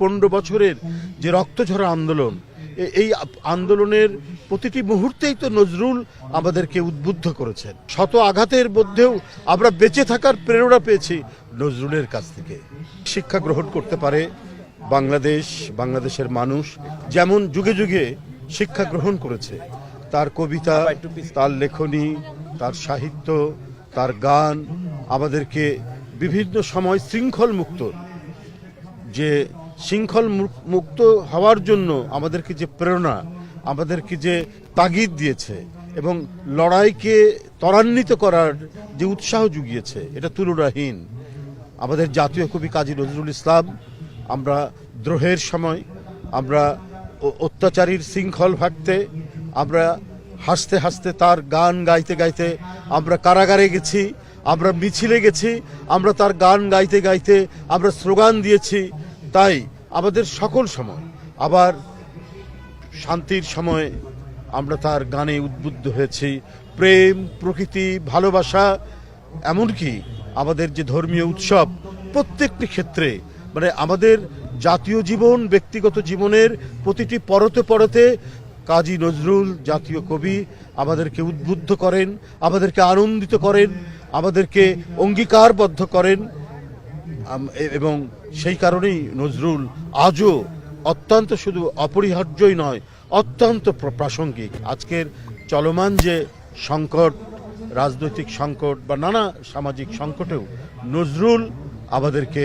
পনেরো বছরের যে রক্তঝরা আন্দোলন এই আন্দোলনের প্রতিটি মুহূর্তেই তো নজরুল আমাদেরকে উদ্বুদ্ধ করেছেন। শত আঘাতের মধ্যেও আমরা বেঁচে থাকার প্রেরণা পেয়েছি নজরুলের কাছ থেকে। শিক্ষা গ্রহণ করতে পারে বাংলাদেশ, বাংলাদেশের মানুষ, যেমন যুগে যুগে শিক্ষা গ্রহণ করেছে। তার কবিতা, তার লেখনী, তার সাহিত্য, তার গান, আমাদেরকে বিভিন্ন সময় শৃঙ্খল মুক্ত যে শৃঙ্খল মুক- মুক্ত হওয়ার জন্য আমাদেরকে যে প্রেরণা, আমাদেরকে যে তাগিদ দিয়েছে এবং লড়াইকে ত্বরান্বিত করার যে উৎসাহ জুগিয়েছে, এটা তুলনাহীন। আমাদের জাতীয় কবি কাজী নজরুল ইসলাম, আমরা দ্রোহের সময়, আমরা অত্যাচারীর শৃঙ্খল ভাগতে আমরা হাসতে হাসতে তার গান গাইতে গাইতে আমরা কারাগারে গেছি, আমরা মিছিলে গেছি, আমরা তার গান গাইতে গাইতে আমরা স্লোগান দিয়েছি তাই আমাদের সকল সময়, আবার শান্তির সময় আমরা তার গানে উদ্বুদ্ধ হয়েছি। প্রেম, প্রকৃতি, ভালোবাসা, এমনকি আমাদের যে ধর্মীয় উৎসব, প্রত্যেকটি ক্ষেত্রে মানে আমাদের জাতীয় জীবন, ব্যক্তিগত জীবনের প্রতিটি পরতে পরতে কাজী নজরুল জাতীয় কবি আমাদেরকে উদ্বুদ্ধ করেন, আমাদেরকে আনন্দিত করেন, আমাদেরকে অঙ্গীকারবদ্ধ করেন। এবং সেই কারণেই নজরুল আজও অত্যন্ত শুধু অপরিহার্যই নয়, অত্যন্ত প্রাসঙ্গিক। আজকের চলমান যে সংকট, রাজনৈতিক সংকট বা নানা সামাজিক সংকটেও নজরুল আমাদেরকে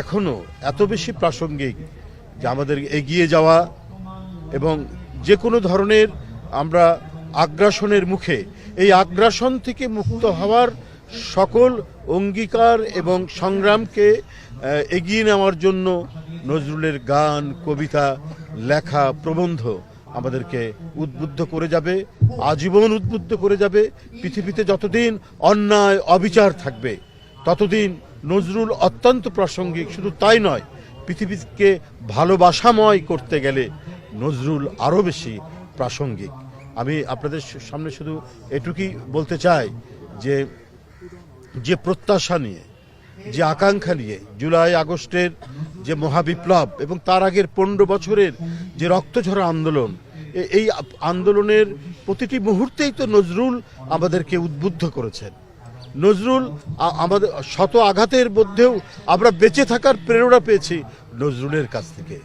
এখনও এত বেশি প্রাসঙ্গিক যে আমাদের এগিয়ে যাওয়া এবং যে কোনো ধরনের আমরা আগ্রাসনের মুখে, এই আগ্রাসন থেকে মুক্ত হওয়ার সকল অঙ্গীকার এবং সংগ্রামকে এগিয়ে নেওয়ার জন্য নজরুলের গান, কবিতা, লেখা প্রবন্ধ আমাদেরকে উদ্বুদ্ধ করে যাবে, আজীবন উদ্বুদ্ধ করে যাবে। পৃথিবীতে যতদিন অন্যায়, অবিচার থাকবে, ততদিন নজরুল অত্যন্ত প্রাসঙ্গিক। শুধু তাই নয়, পৃথিবীকে ভালোবাসাময় করতে গেলে নজরুল আরও বেশি প্রাসঙ্গিক। আমি আপনাদের সামনে শুধু এটুকুই বলতে চাই যে যে প্রত্যাশা নিয়ে, যে আকাঙ্ক্ষা নিয়ে জুলাই আগস্টের যে মহাবিপ্লব এবং তার আগের পনেরো বছরের যে রক্তঝরা আন্দোলন এই আন্দোলনের প্রতিটি মুহূর্তেই তো নজরুল আমাদেরকে উদ্বুদ্ধ করেছেন। নজরুল আমাদের শত আঘাতের মধ্যেও আমরা বেঁচে থাকার প্রেরণা পেয়েছি নজরুলের কাছ থেকে।